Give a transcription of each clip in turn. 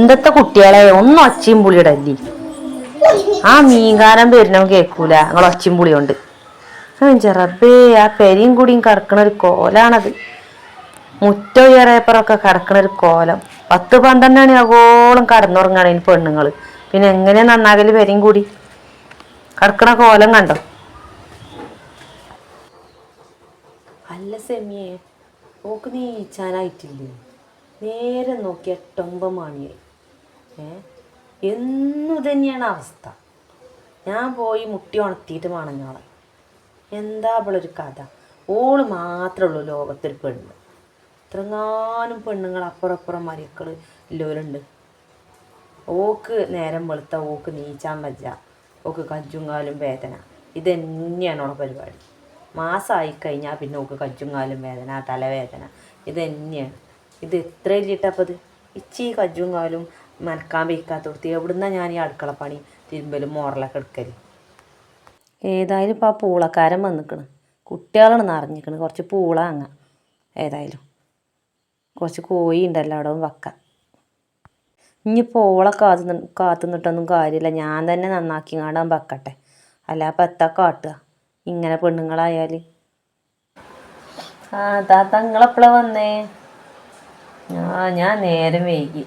ഇന്നത്തെ കുട്ടികളെ? ഒന്നും ഒച്ചയും പുളിയിടല്ലേ ആ മീൻകാരൻ വരുന്നവൻ കേൾക്കൂല. ഞങ്ങൾ ഒച്ചയും പുളി കൊണ്ട് ചെറബേ ആ പെരിയും കൂടിയും കറക്കണ ഒരു കോലാണത്. മുറ്റൊയ്യറേപ്പറൊക്കെ കിടക്കണ ഒരു കോലം. പത്ത് പന്ത്രണ്ട് ആകോളം കടന്നുറങ്ങാണ് ഇനി പെണ്ണുങ്ങൾ. പിന്നെ എങ്ങനെ നന്നാകൽ പെരിയും കൂടി? കിടക്കണ കോലം കണ്ടോ? അല്ല സെമിയെ ഓക്ക് നീച്ചാനായിട്ടില്ലേ നേരെ നോക്കി എട്ടൊമ്പത് മണിയായി. എന്നു തന്നെയാണ് അവസ്ഥ. ഞാൻ പോയി മുട്ടി ഉണർത്തിയിട്ട് വേണം നാളെ എന്താ അവളൊരു കഥ? ഓൾ മാത്രമേ ഉള്ളൂ ലോകത്തൊരു പെണ്ണ്. ഇത്രങ്ങാനും പെണ്ണുങ്ങൾ അപ്പുറം അപ്പുറം മരിക്കൾ ഇല്ലോരുണ്ട് ഓക്ക് നേരം വെളുത്ത ഓക്ക് നീച്ചാൻ വജ്ജ. ഓക്ക് കജ്ജും കാലും വേദന. ഇതന്നെയാണ് ഓളെ പരിപാടി. മാസമായി കഴിഞ്ഞാൽ പിന്നെ ഓക്ക് കജ്ജും കാലും വേദന തലവേദന. ഇതന്നെയാണ്. ഇത് എത്ര ഇല്ലിട്ടപ്പോൾ ഇത് ഇച്ചി കജ്ജും കാലും മനക്കാൻ വയ്ക്കാത്തോടത്ത് എവിടുന്ന ഞാൻ ഈ അടുക്കളപ്പണി തിരുമ്പലും മോറലൊക്കെ എടുക്കൽ? ഏതായാലും ഇപ്പോൾ ആ പൂളക്കാരൻ വന്നിക്കണ്. കുട്ടികളാണ് നിറഞ്ഞിക്കണ്. കുറച്ച് പൂള അങ്ങ ഏതായാലും. കുറച്ച് കോഴി ഉണ്ടല്ലോ അവിടെ വെക്കാം. ഇനിയിപ്പോൾ ഓളെ കാത്തു കാത്തു നിന്നിട്ടൊന്നും കാര്യമില്ല. ഞാൻ തന്നെ നന്നാക്കി കാണാൻ വെക്കട്ടെ. അല്ല അപ്പം എത്താ കാട്ടുക? ഇങ്ങനെ പെണ്ണുങ്ങളായാൽ ആ താത്ത നിങ്ങളെപ്പോഴാണ് വന്നേ? ആ ഞാൻ നേരം വൈകി.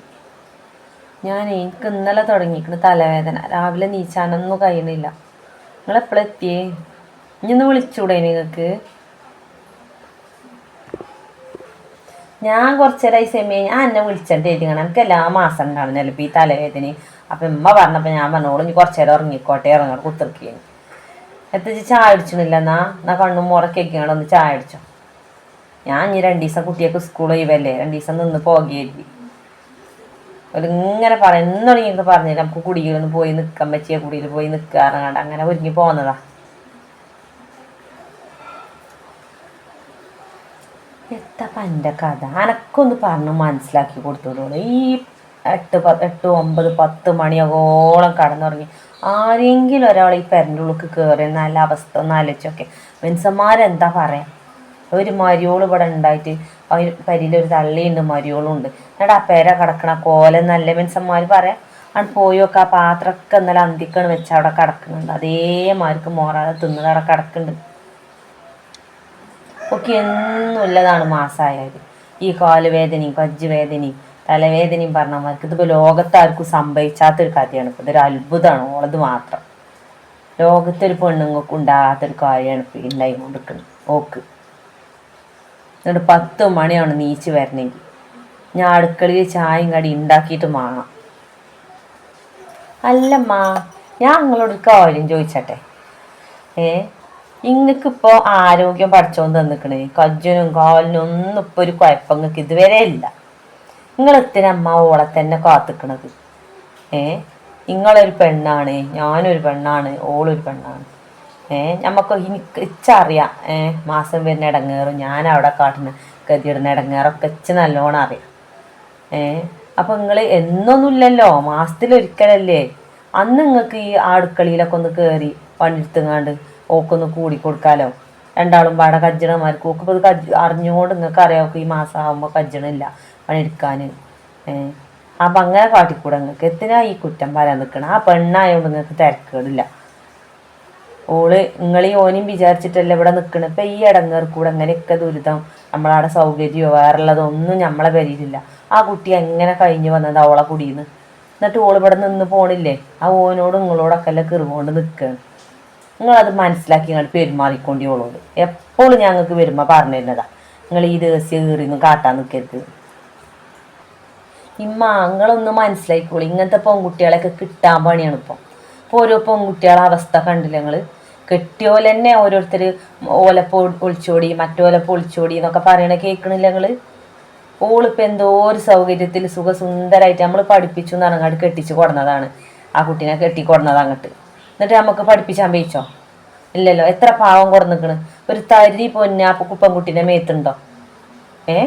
ഞാൻ എനിക്ക് ഇന്നലെ തുടങ്ങിയിരിക്കുന്നു തലവേദന. രാവിലെ നീച്ചാനൊന്നും കഴിയണില്ല. നിങ്ങളെപ്പോഴെത്തിയേ ഇനി ഒന്ന് വിളിച്ചൂടെ നിങ്ങൾക്ക്? ഞാൻ കുറച്ചേരായി സെമിയെ ഞാൻ എന്നെ വിളിച്ചിട്ട് എഴുതിക്കണം എനിക്ക് എല്ലാ മാസം ചിലപ്പോൾ ഈ തലവേദന? അപ്പം ഉമ്മ പറഞ്ഞപ്പോൾ ഞാൻ പറഞ്ഞോളൂ ഇനി കുറച്ചേരം ഉറങ്ങിക്കോട്ടെ ഇറങ്ങണം കുത്തിറക്കിയാണ് എത്തിച്ച് ചായ അടിച്ചിട്ടില്ല എന്നാ എന്നാ കണ്ണും മുറക്കൊക്കെയാണ് ഒന്ന് ചായ അടിച്ചോ ഞാൻ ഇനി രണ്ട് ദിവസം കുട്ടിയൊക്കെ സ്കൂൾ ഒഴിവല്ലേ രണ്ട് ദിവസം നിന്ന് പോകേരി ഒരു ഇങ്ങനെ പറയും ഇങ്ങനെ പറഞ്ഞില്ല നമുക്ക് കുടിയിലൊന്ന് പോയി നിൽക്കാൻ പറ്റിയ കുടിയിൽ പോയി നിൽക്കാറങ്ങാണ്ട് അങ്ങനെ ഒരുങ്ങി പോന്നതാ. എത്താ പന്റെ കഥ. അനക്കൊന്ന് പറഞ്ഞ് മനസ്സിലാക്കി കൊടുത്തോളൂ. ഈ എട്ട് എട്ട് ഒമ്പത് പത്ത് മണിയാകോളം കടന്നുറങ്ങി. ആരെങ്കിലും ഒരാൾ ഈ പെരന്റെ ഉള്ളിൽ കയറി നല്ല അവസ്ഥ ഒന്ന് ആലോചിച്ചൊക്കെ. മനുഷ്യന്മാരെന്താ പറയാ? ഒരു മരിയോൾ ഇവിടെ ഉണ്ടായിട്ട് പരിയിലൊരു തള്ളിയുണ്ട് മരിയോളുണ്ട്. എന്നിട്ട് ആ പെര കിടക്കണ കോല നല്ല മനുഷ്യന്മാർ പറയാം അവിടെ പോയി നോക്കുക ആ പാത്രമൊക്കെ ഇന്നലെ അന്തിക്കണ് വെച്ച് അവിടെ കിടക്കുന്നുണ്ട്. അതേമാർക്ക് മോറാതെ തിന്നത് അവിടെ കിടക്കുന്നുണ്ട്. ഒക്കെ എന്നുള്ളതാണ് മാസമായത് ഈ കാലുവേദനയും കജ്ജ് വേദനയും തലവേദനയും പറഞ്ഞമാർക്ക് ഇതിപ്പോൾ ലോകത്താർക്കും സംഭവിച്ചാത്തൊരു കഥയാണ് ഇപ്പോൾ ഇതൊരു അത്ഭുതമാണ് ഓളത് മാത്രം. ലോകത്തൊരു പെണ്ണുങ്ങൾക്ക് ഉണ്ടാകാത്തൊരു കാര്യമാണ് ഇപ്പോൾ ഉണ്ടായി കൊണ്ടിരിക്കുന്നത്. ഓക്ക്. എന്നിട്ട് പത്ത് മണിയാണ് നീച്ച് വരണമെങ്കിൽ ഞാൻ അടുക്കളയിൽ ചായയും കടി ഉണ്ടാക്കിയിട്ട് വാങ്ങാം അല്ലമ്മ ഞാൻ നിങ്ങളോട് കാര്യം ചോദിച്ചട്ടെ? ഏ ഇങ്ങക്കിപ്പോൾ ആരോഗ്യം പഠിച്ചോണ്ട് തന്നിക്കണേ കജ്ജനും കാലിനും ഒന്നും ഇപ്പോൾ ഒരു കുഴപ്പം നിങ്ങൾക്ക് ഇതുവരെ ഇല്ല. നിങ്ങളെത്തിന് അമ്മ ഓളെ തന്നെ കാത്തിക്കണത്? ഏ നിങ്ങളൊരു പെണ്ണാണ് ഞാനൊരു പെണ്ണാണ് ഓളൊരു പെണ്ണാണ്. ഏ? നമുക്ക് എനിക്ക് ഇച്ചറിയാം. ഏ മാസം വരുന്ന ഇടങ്ങേറും. ഞാൻ അവിടെ കാട്ടുന്ന ഗതിയിടുന്ന ഇടങ്ങേറൊക്കെ ഇച്ച് നല്ലോണം അറിയാം. ഏ അപ്പം നിങ്ങൾ എന്നൊന്നുമില്ലല്ലോ. മാസത്തിലൊരിക്കലല്ലേ. അന്ന് നിങ്ങൾക്ക് ഈ അടുക്കളയിലൊക്കെ ഒന്ന് കയറി പണിയെടുത്തുങ്ങാണ്ട് ഓക്കൊന്ന് കൂടി കൊടുക്കാലോ രണ്ടാളും പാടെ കജ്ജണമാർക്ക് ഓക്ക് ഇപ്പോൾ കജ് അറിഞ്ഞുകൊണ്ട് നിങ്ങൾക്ക് അറിയാം ഈ മാസം ആകുമ്പോൾ കജ്ജണില്ല പണിയെടുക്കാൻ ഏ അപ്പം അങ്ങനെ കാട്ടിക്കൂടെ നിങ്ങൾക്ക്. എത്തിനാ ഈ കുറ്റം പറയാൻ നിൽക്കണം ആ പെണ്ണായതുകൊണ്ട് നിങ്ങൾക്ക് തിരക്കേടില്ല. ഓൾ നിങ്ങളീ ഓനും വിചാരിച്ചിട്ടല്ല ഇവിടെ നിൽക്കണം ഇപ്പം ഈ ഇടങ്ങേർ കൂടെ അങ്ങനെയൊക്കെ ദുരിതം നമ്മളവിടെ സൗകര്യമോ വേറുള്ളതൊന്നും നമ്മളെ പേരിലില്ല. ആ കുട്ടി എങ്ങനെ കഴിഞ്ഞു വന്നത് അവളെ കുടിയിന്ന് എന്നിട്ട് ഓൾ ഇവിടെ നിന്ന് പോണില്ലേ? ആ ഓനോട് നിങ്ങളോടൊക്കെ അല്ല കിറുകൊണ്ട് നിൽക്കുകയാണ് നിങ്ങളത് മനസ്സിലാക്കി നിങ്ങൾ പെരുമാറിക്കൊണ്ടി ഓളോട്. എപ്പോഴും ഞങ്ങൾക്ക് വരുമ്പോൾ പറഞ്ഞു തരുന്നതാ. നിങ്ങൾ ഈ ദിവസം കീറിയൊന്നും കാട്ടാൻ നിൽക്കരുത് ഇമ്മ നിങ്ങളൊന്ന് മനസ്സിലാക്കിക്കോളൂ ഇങ്ങനത്തെ പെൺകുട്ടികളെയൊക്കെ കിട്ടാൻ പണിയാണ് ഇപ്പം ഇപ്പോൾ ഓരോ പെൺകുട്ടികളെ അവസ്ഥ കണ്ടില്ല നിങ്ങൾ കെട്ടിയോലെ തന്നെ ഓരോരുത്തർ ഓലപ്പോ ഒളിച്ചോടി മറ്റോലപ്പോ ഒളിച്ചോടി എന്നൊക്കെ പറയണ കേൾക്കണില്ല നിങ്ങൾ ഓളിപ്പോൾ എന്തോ ഒരു സൗകര്യത്തിൽ സുഖസുന്ദരമായിട്ട് നമ്മൾ പഠിപ്പിച്ചു എന്ന് അങ്ങോട്ട് കെട്ടിച്ച് കൊടുന്നതാണ്. ആ കുട്ടീനെ കെട്ടി കൊടുന്നത് അങ്ങോട്ട്. എന്നിട്ട് നമുക്ക് പഠിപ്പിച്ചാൻ പേച്ചോ ഇല്ലല്ലോ എത്ര പാവം കൊടുന്നിക്കണ്. ഒരു തരി പൊന്നാപ്പ് കുപ്പൻകുട്ടീന്റെ മേത്തുണ്ടോ? ഏ?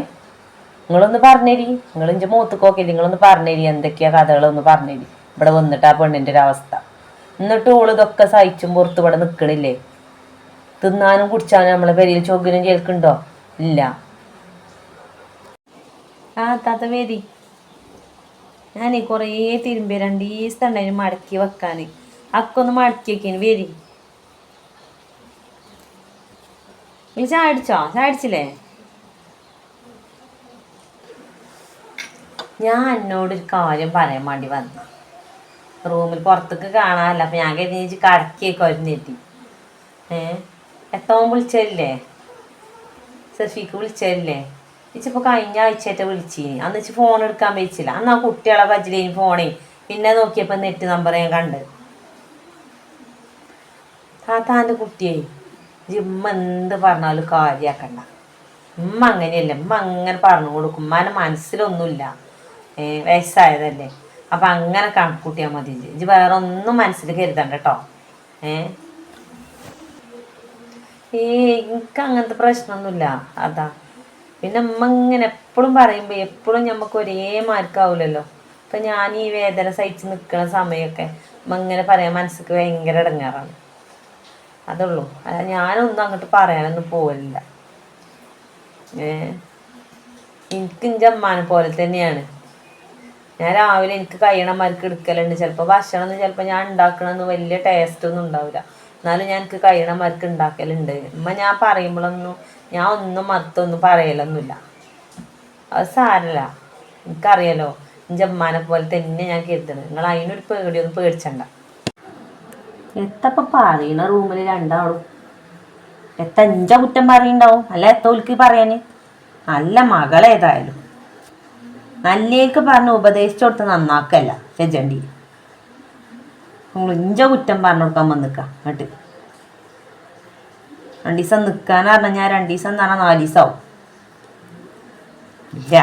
നിങ്ങളൊന്ന് പറഞ്ഞേരി. നിങ്ങൾ മൂത്ത് കോക്കില്ല നിങ്ങളൊന്ന് പറഞ്ഞേരി. എന്തൊക്കെയാ കഥകളൊന്ന് പറഞ്ഞേരി. ഇവിടെ വന്നിട്ട് ആ പെണ്ണിന്റെ ഒരു അവസ്ഥ. എന്നിട്ട് ഓൾ ഇതൊക്കെ സഹിച്ചും പുറത്ത് ഇവിടെ നിൽക്കണില്ലേ തിന്നാനും കുടിച്ചാനും നമ്മളെ പെരിയിൽ ചോക്കിനും കേൾക്കുന്നുണ്ടോ? ഇല്ല. ആ താത്ത വേദി ഞാനീ കുറേ തിരുമ്പി രണ്ട് ദിവസം ഉണ്ടായിരുന്നു മടക്കി വെക്കാൻ അക്കൊന്ന് മടക്കി വെക്കാൻ വരി. നിങ്ങൾ ചായ ഞാൻ എന്നോടൊരു കാര്യം പറയാൻ വേണ്ടി വന്നു റൂമിൽ പുറത്തേക്ക് കാണാനല്ല. അപ്പം ഞാൻ കരുതി കടക്കിയൊക്കെ വരുന്നെത്തി ഏ? എത്തോൻ വിളിച്ചല്ലേ സഫീക്ക് വിളിച്ചല്ലേ ഇച്ചിപ്പോൾ കഴിഞ്ഞ ആഴ്ചയായിട്ട് വിളിച്ചീന്. അന്ന് വെച്ച് ഫോൺ എടുക്കാൻ വെച്ചില്ല അന്ന് ആ കുട്ടികളെ കജ്ജിലേനി ഫോണേ പിന്നെ നോക്കിയപ്പോൾ നെറ്റ് നമ്പർ ഞാൻ കണ്ട്. താത്താന്റെ കുട്ടിയെ. ജിമ്മ എന്ത് പറഞ്ഞാലും കാര്യാക്കണ്ട. ഉമ്മ അങ്ങനെയല്ല. ഉമ്മ അങ്ങനെ പറഞ്ഞു കൊടുക്കും ഉമ്മാന്റെ മനസ്സിലൊന്നുമില്ല. ഏഹ് വയസ്സായതല്ലേ. അപ്പം അങ്ങനെ കണക്കൂട്ടിയാൽ മതി. ഇജ്ജ്. വേറെ ഒന്നും മനസ്സിൽ കരുതണ്ട കേട്ടോ ഏ? എനിക്ക് അങ്ങനത്തെ പ്രശ്നമൊന്നുമില്ല അതാ. പിന്നെ അമ്മ ഇങ്ങനെ എപ്പോഴും പറയുമ്പോൾ എപ്പോഴും നമുക്ക് ഒരേ മാർക്കാവില്ലല്ലോ ഇപ്പം ഞാൻ ഈ വേദന സഹിച്ച് നിൽക്കുന്ന സമയമൊക്കെ അമ്മ ഇങ്ങനെ പറയാൻ മനസ്സിക്ക് ഭയങ്കര ഇടങ്ങാറാണ് അതുള്ളൂ. അല്ല ഞാനൊന്നും അങ്ങോട്ട് പറയാനൊന്നും പോവില്ല ഏ? എനിക്ക് എന്റെ അമ്മാനെ പോലെ തന്നെയാണ്. ഞാൻ രാവിലെ എനിക്ക് കഴിയണമാർക്ക് എടുക്കലുണ്ട്. ചിലപ്പോൾ ഭക്ഷണം ചിലപ്പോൾ ഞാൻ ഉണ്ടാക്കണമെന്ന് വലിയ ടേസ്റ്റ് ഒന്നും ഉണ്ടാവില്ല. എന്നാലും ഞാൻ എനിക്ക് കഴിയണമാർക്ക് ഉണ്ടാക്കലുണ്ട്. ഉമ്മ ഞാൻ പറയുമ്പോഴൊന്നും ഞാൻ ഒന്നും മറുത്തൊന്നും പറയലൊന്നുമില്ല. അത് സാരല്ല എനിക്കറിയാലോ എന്റെ അമ്മാനെ പോലെ തന്നെ ഞാൻ കരുതണം. നിങ്ങൾ അതിനൊരു പേടിയൊന്നും പേടിച്ചണ്ട. എത്തപ്പോൾ പറയണ റൂമിൽ രണ്ടാളും. എത്ത അഞ്ച കുറ്റം പറയുണ്ടാവും അല്ല എത്തോൽക്ക് പറയാന്? നല്ല മകളേതായാലും. നല്ലേക്ക് പറഞ്ഞ് ഉപദേശിച്ചു കൊടുത്ത് നന്നാക്കല്ല രജണ്ടി നിങ്ങൾ ഇഞ്ച കുറ്റം പറഞ്ഞു കൊടുക്കാൻ വന്നിക്ക എന്നിട്ട് രണ്ടു ദിവസം നിൽക്കാന്ന് പറഞ്ഞാൽ ഞാൻ രണ്ടു ദിവസം എന്ന് പറഞ്ഞാൽ നാല് ദിവസമാവും ഇല്ല.